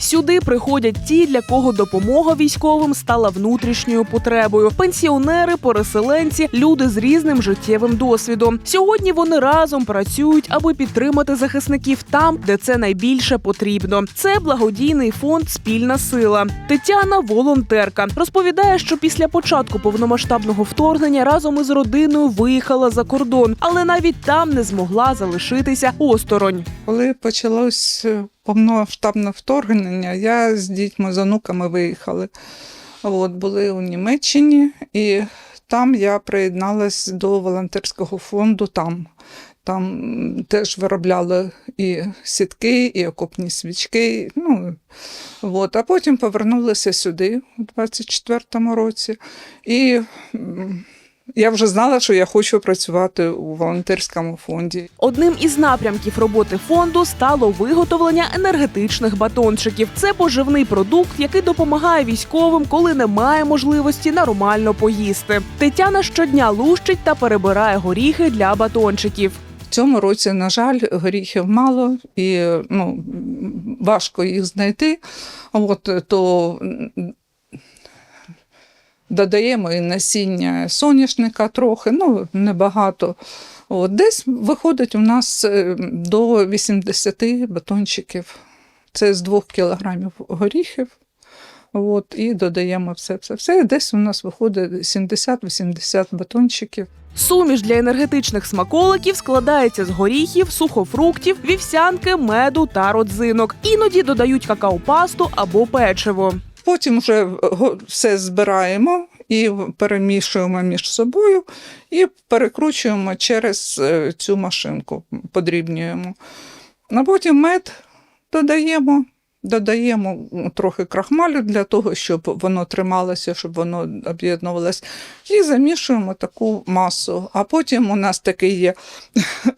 Сюди приходять ті, для кого допомога військовим стала внутрішньою потребою. Пенсіонери, переселенці, люди з різним життєвим досвідом. Сьогодні вони разом працюють, аби підтримати захисників там, де це найбільше потрібно. Це благодійний фонд Спільна сила. Тетяна волонтерка розповідає, що після початку повномасштабного вторгнення разом із родиною виїхала за кордон, але навіть там не змогла залишитися осторонь. Коли почалось е, повномасштабне вторгнення, я з дітьми, з онуками виїхали. От, були у Німеччині, і там я приєдналась до волонтерського фонду там. Там теж виробляли і сітки, і окопні свічки. Ну, от. А потім повернулися сюди у 24-му році. І я вже знала, що я хочу працювати у волонтерському фонді. Одним із напрямків роботи фонду стало виготовлення енергетичних батончиків. Це поживний продукт, який допомагає військовим, коли немає можливості нормально поїсти. Тетяна щодня лущить та перебирає горіхи для батончиків. В цьому році, на жаль, горіхів мало і ну, важко їх знайти. От, то додаємо і насіння соняшника трохи, ну небагато. От, десь виходить у нас е, до 80 батончиків. Це з 2 кілограмів горіхів. От, і додаємо все, все, все. Десь у нас виходить 70-80 батончиків. Суміш для енергетичних смаколиків складається з горіхів, сухофруктів, вівсянки, меду та родзинок. Іноді додають какао-пасту або печиво. Потім вже все збираємо і перемішуємо між собою і перекручуємо через е, цю машинку, подрібнюємо. А потім мед додаємо, додаємо трохи крахмалю для того, щоб воно трималося, щоб воно об'єднувалось, і замішуємо таку масу. А потім у нас такий є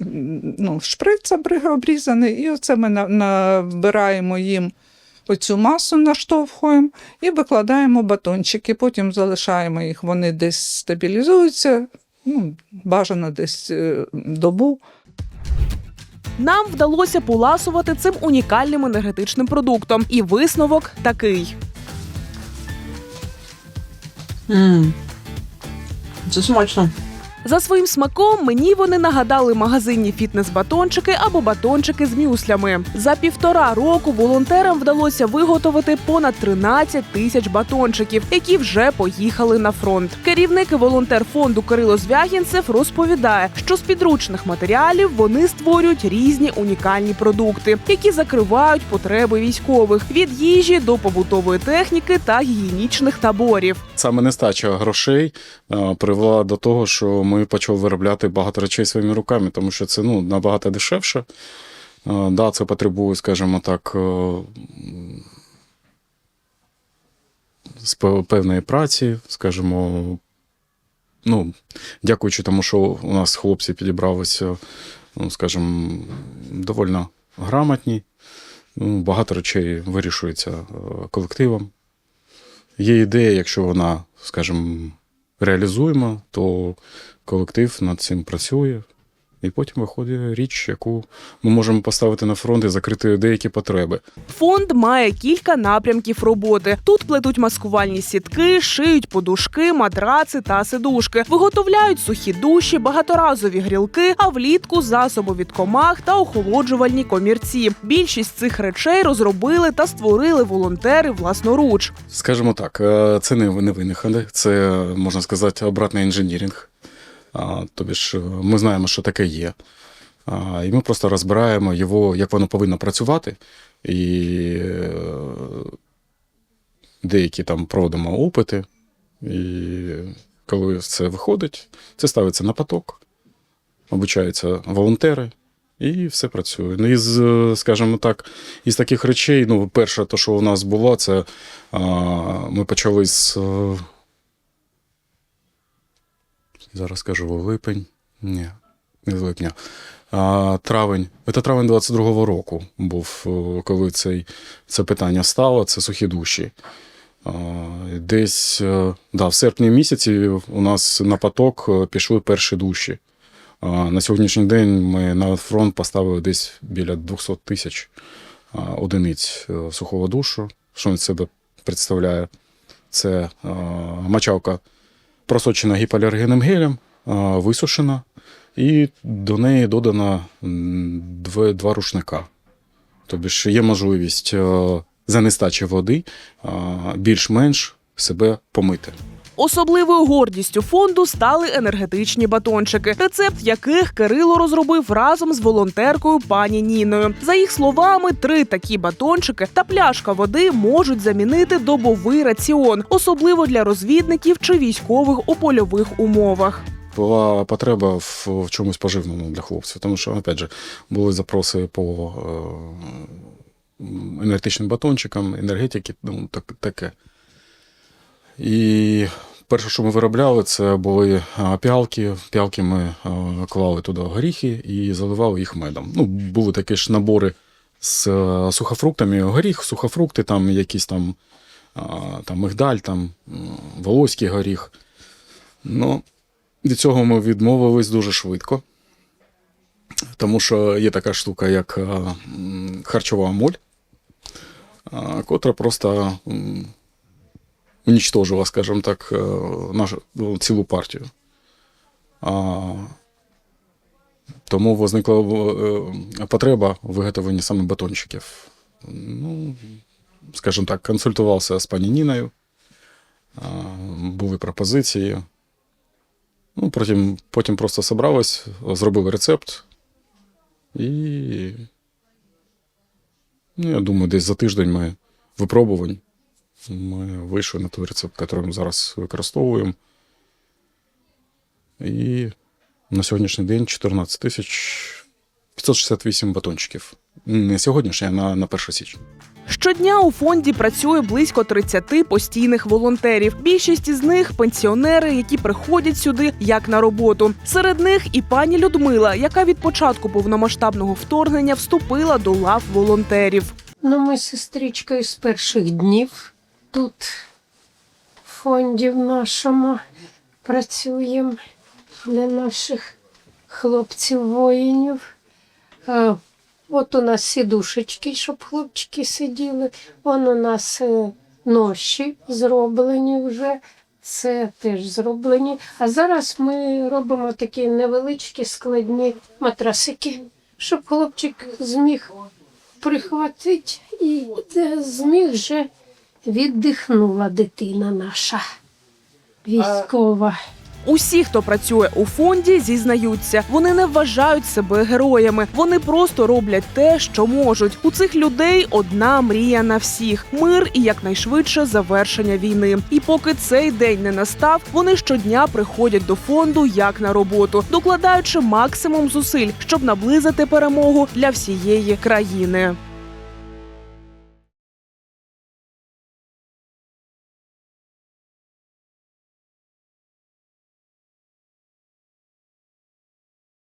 ну, шприц обрізаний, і оце ми набираємо їм оцю масу наштовхуємо і викладаємо батончики. Потім залишаємо їх, вони десь стабілізуються, ну, бажано десь е, добу. Нам вдалося поласувати цим унікальним енергетичним продуктом. І висновок такий. Мм. Це смачно. За своїм смаком мені вони нагадали магазинні фітнес-батончики або батончики з мюслями. За півтора року волонтерам вдалося виготовити понад 13 тисяч батончиків, які вже поїхали на фронт. Керівник і волонтер фонду Кирило Звягінцев розповідає, що з підручних матеріалів вони створюють різні унікальні продукти, які закривають потреби військових від їжі до побутової техніки та гігієнічних таборів. Саме нестача грошей привела до того, що ми почали виробляти багато речей своїми руками, тому що це ну, набагато дешевше. Да, це потребує, скажімо так, е, певної праці, скажімо, ну, дякуючи тому, що у нас хлопці підібралися, ну, скажімо, доволі грамотні. Ну, Багато речей вирішується е, колективом. Є ідея, якщо вона, скажімо, реалізуємо, то колектив над цим працює. І потім виходить річ, яку ми можемо поставити на фронт і закрити деякі потреби. Фонд має кілька напрямків роботи. Тут плетуть маскувальні сітки, шиють подушки, матраци та сидушки, виготовляють сухі душі, багаторазові грілки, а влітку засоби від комах та охолоджувальні комірці. Більшість цих речей розробили та створили волонтери власноруч. Скажімо так, е, це не не винахід, це можна сказати обратний інженіринг. Тобі ж е, ми знаємо, що таке є. І ми просто розбираємо його, як воно повинно працювати. І е, деякі там проводимо опити. І коли це виходить, це ставиться на поток, обучаються волонтери. І все працює. Ну, із, е, скажімо так, із таких речей, ну, перше, то, що у нас було, це а, ми почали з. Зараз скажу липень. Ні, не з липня. А, травень. Це травень 22-го року був, е, коли цей, це питання стало, це сухі душі. А, Десь е, да, в серпні місяці у нас на поток е, пішли перші душі. А, На сьогоднішній день ми на фронт поставили десь біля 200 тисяч одиниць сухого душу. Що він себе представляє? Це а, мочалка просочена гіпоалергенним гелем, висушена, і до неї додано два, рушника. Тобто ж є можливість е, за нестачі води більш-менш себе помити. Особливою гордістю фонду стали енергетичні батончики, рецепт яких Кирило розробив разом з волонтеркою пані Ніною. За їх словами, три такі батончики та пляшка води можуть замінити добовий раціон, особливо для розвідників чи військових у польових умовах. Була потреба в, в чомусь поживному для хлопців, тому що, опять же, були запроси по е, енергетичним батончикам, енергетики, ну, так, таке. І перше, що ми виробляли, це були а, піалки. Піалки ми клали туди горіхи і заливали їх медом. Ну, були такі ж набори з е, сухофруктами, горіх, сухофрукти, там якісь там, там мигдаль, там волоський горіх. Ну, від цього ми відмовились дуже швидко. Тому що є така штука, як харчова моль, котра просто м, унічтожила, скажімо так, е, нашу ну, цілу партію. А, тому возникла е, потреба в виготовленні саме батончиків. Ну, скажімо так, консультувався з пані Ніною, були пропозиції. Ну, потім, потім просто зібрались, зробили рецепт. І ну, я думаю, десь за тиждень ми випробувань. Ми вийшли на той рецепт, який ми зараз використовуємо. І на сьогоднішній день 14 тисяч 568 батончиків. Не сьогоднішній, а на, на 1 січня. Щодня у фонді працює близько 30 постійних волонтерів. Більшість із них пенсіонери, які приходять сюди як на роботу. Серед них і пані Людмила, яка від початку повномасштабного вторгнення вступила до лав волонтерів. Ну, ми з сестричкою з перших днів тут в фонді в нашому працюємо для наших хлопців-воїнів. Е, От у нас сідушечки, щоб хлопчики сиділи. Вон у нас е, ноші зроблені вже. Це теж зроблені. А зараз ми робимо такі невеличкі складні матрасики, щоб хлопчик зміг прихватить і де зміг вже віддихнула дитина наша військова. Усі, хто працює у фонді, зізнаються, вони не вважають себе героями. Вони просто роблять те, що можуть. У цих людей одна мрія на всіх: мир і якнайшвидше завершення війни. І поки цей день не настав, вони щодня приходять до фонду як на роботу, докладаючи максимум зусиль, щоб наблизити перемогу для всієї країни.